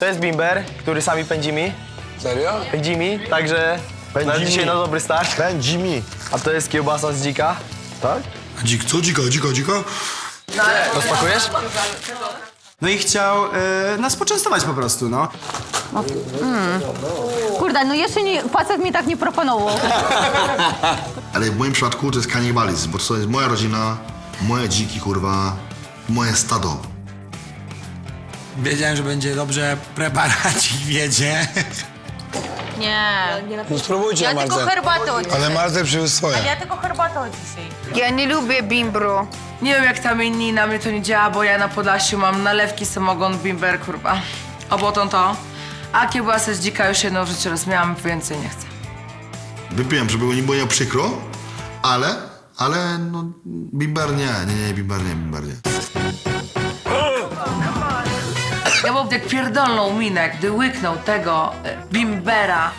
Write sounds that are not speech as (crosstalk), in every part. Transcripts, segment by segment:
To jest Bimber, który sami pędzimy. Serio? Pędzimy, także na Pędzimy. dzisiaj na dobry start. Pędzi mi. A to jest kiełbasa z dzika. Tak? Dzik, co? Dzika, dzika, dzika? Rozpakujesz? No i chciał e, nas poczęstować po prostu, no. Kurde, no jeszcze nie, facet mi tak nie proponował. (laughs) Ale w moim przypadku to jest kanibalizm, bo to jest moja rodzina, moje dziki, kurwa, moje stado. Wiedziałem, że będzie dobrze, preparacik wiedzie. Nie. No spróbujcie, Ja tylko herbatę od Ale Marce przywiózł swoje. Ja tylko herbatę od dzisiaj. Ja nie lubię bimbru. Nie wiem jak tam inni, na mnie to nie działa, bo ja na Podlasiu mam nalewki samogon bimber, kurwa. Obotą to. A kiełbasę z dzika już jedną w życiu raz miałam, więcej nie chcę. Wypiłem, żeby nie było przykro, ale, ale no, bimber nie, nie, nie, bimber nie, bimber nie. Ja mam jak pierdolną minę, gdy łyknął tego e, bimbera.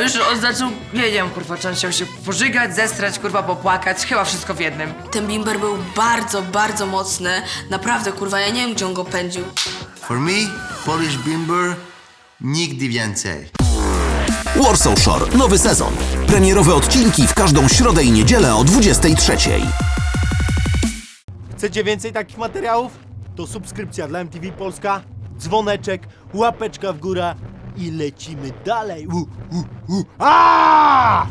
Już on zaczął, nie wiem, kurwa, czy on chciał się pożygać, zestrać, kurwa, popłakać, chyba wszystko w jednym. Ten bimber był bardzo, bardzo mocny. Naprawdę, kurwa, ja nie wiem, gdzie on go pędził. For me, Polish Bimber nigdy więcej. Warsaw Shore, nowy sezon. Premierowe odcinki w każdą środę i niedzielę o 23.00. Chcecie więcej takich materiałów? To subskrypcja dla MTV Polska, dzwoneczek, łapeczka w górę i lecimy dalej. U, u, u. A!